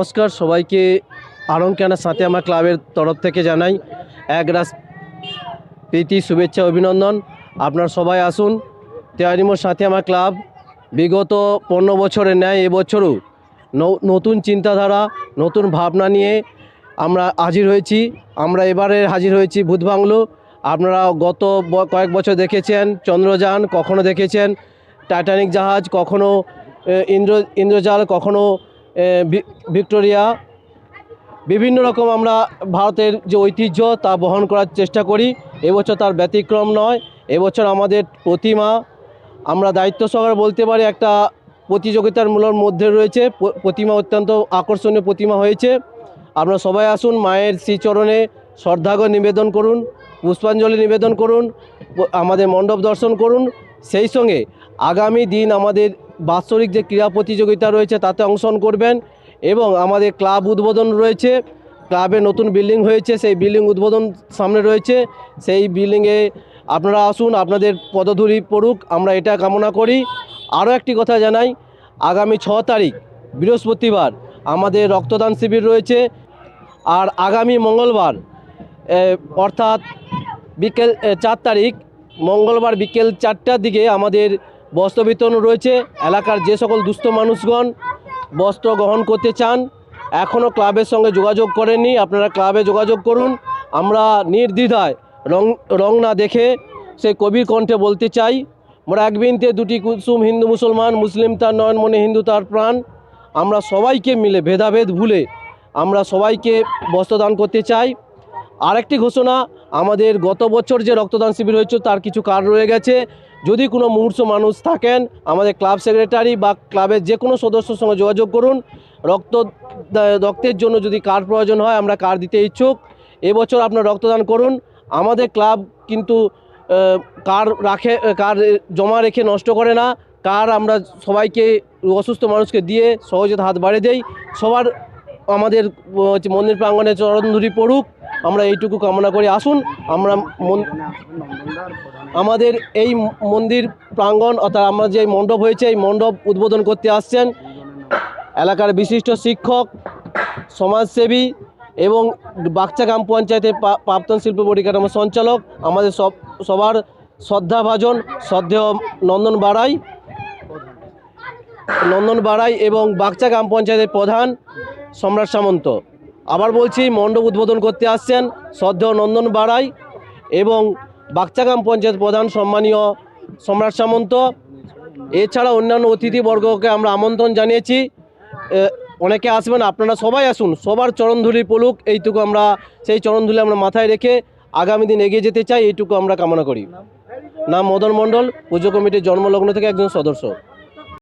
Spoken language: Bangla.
নমস্কার, সবাইকে আরঙ্কানা সাথে আমার ক্লাবের তরফ থেকে জানাই এক রাস প্রীতি, শুভেচ্ছা, অভিনন্দন। আপনার সবাই আসুন। তেয়ারিমোর সাথে আমার ক্লাব বিগত পনেরো বছরের ন্যায়, এবছরও নতুন চিন্তাধারা, নতুন ভাবনা নিয়ে আমরা হাজির হয়েছি। আমরা এবারে হাজির হয়েছি ভূত বাংলো আপনারা গত কয়েক বছর দেখেছেন, চন্দ্রযান কখনো দেখেছেন, টাইটানিক জাহাজ কখনো ইন্দ্র ইন্দ্রজাল কখনো ভিক্টোরিয়া, বিভিন্ন রকম আমরা ভারতের যে ঐতিহ্য তা বহন করার চেষ্টা করি। এবছর তার ব্যতিক্রম নয়, এবছর আমাদের প্রতিমা, আমরা দায়িত্ব সহকারে বলতে পারি একটা প্রতিযোগিতার মূলর মধ্যে রয়েছে প্রতিমা অত্যন্ত আকর্ষণীয় প্রতিমা হয়েছে। আপনারা সবাই আসুন, মায়ের শ্রীচরণে শ্রদ্ধাগ নিবেদন করুন, পুষ্পাঞ্জলি নিবেদন করুন আমাদের মণ্ডপ দর্শন করুন। সেই সঙ্গে আগামী দিন আমাদের বাৎসরিক যে ক্রীড়া প্রতিযোগিতা রয়েছে, তাতে অংশগ্রহণ করবেন এবং আমাদের ক্লাব উদ্বোধন রয়েছে। ক্লাবে নতুন বিল্ডিং হয়েছে, সেই বিল্ডিং উদ্বোধন সামনে রয়েছে। সেই বিল্ডিংয়ে আপনারা আসুন, আপনাদের পদধূলি পড়ুক, আমরা এটা কামনা করি। আরও একটি কথা জানাই, আগামী ছ তারিখ, বৃহস্পতিবার, আমাদের রক্তদান শিবির রয়েছে। আর আগামী মঙ্গলবার অর্থাৎ বিকেল চার তারিখ, মঙ্গলবার বিকেল চারটার দিকে আমাদের বস্ত্র বিতরণ রয়েছে। এলাকার যে সকল দুস্থ মানুষগণ বস্ত্র গ্রহণ করতে চান এখনও ক্লাবের সঙ্গে যোগাযোগ করেননি। আপনারা ক্লাবে যোগাযোগ করুন। আমরা নির্দ্বিধায় রং রং না দেখে সেই কবির কণ্ঠে বলতে চাই মোরা এক বিনতে দুটি কুসুম হিন্দু মুসলমান, মুসলিম তার নয়ন মনে হিন্দু তার প্রাণ। আমরা সবাইকে মিলে ভেদাভেদ ভুলে আমরা সবাইকে বস্ত্রদান করতে চাই। আরেকটি ঘোষণা, আমাদের গত বছর যে রক্তদান শিবির হয়েছিল তার কিছু কার্ড রয়ে গেছে। যদি কোনো মুহূর্ত মানুষ থাকেন, আমাদের ক্লাব সেক্রেটারি বা ক্লাবের যে কোনো সদস্যর সঙ্গে যোগাযোগ করুন। রক্ত রক্তের জন্য যদি কার্ড প্রয়োজন হয়, আমরা কার্ড দিতে ইচ্ছুক। এবছর আপনার রক্তদান করুন। আমাদের ক্লাব কিন্তু কার রাখে কার জমা রেখে নষ্ট করে না। কার আমরা সবাইকে, অসুস্থ মানুষকে দিয়ে সহজে হাত বাড়িয়ে দেই। সবার, আমাদের মন্দির প্রাঙ্গণে চরণধুরি পড়ুক। আমরা এইটুকু কামনা করি। আসুন, আমরা আমাদের এই মন্দির প্রাঙ্গণ, অর্থাৎ আমরা যে মণ্ডপ হয়েছে, এই মণ্ডপ উদ্বোধন করতে আসছেন এলাকার বিশিষ্ট শিক্ষক, সমাজসেবী এবং বাগচা গ্রাম পঞ্চায়েতের পা- প্রাক্তন শিল্প পরিকাঠামো সঞ্চালক, আমাদের সব সবার শ্রদ্ধাভাজন শ্রদ্ধেয় নন্দন বাড়াই নন্দন বাড়াই এবং বাগচা গ্রাম পঞ্চায়েতের প্রধান সম্রাট সামন্ত। আবার বলছি, মণ্ডপ উদ্বোধন করতে আসছেন শ্রদ্ধেয় নন্দন বাড়াই এবং বাগচা গ্রাম পঞ্চায়েত প্রধান সম্মানীয় সম্রাট সামন্ত। এছাড়া অন্যান্য অতিথিবর্গকে আমরা আমন্ত্রণ জানিয়েছি। অনেকে আসবেন, আপনারা সবাই আসুন, সবার চরণধুলি পলুক, এইটুকু আমরা, সেই চরণধুলি আমরা মাথায় রেখে আগামী দিন এগিয়ে যেতে চাই, এইটুকু আমরা কামনা করি। নাম মদন মণ্ডল, পুজো কমিটির জন্মলগ্ন থেকে একজন সদস্য।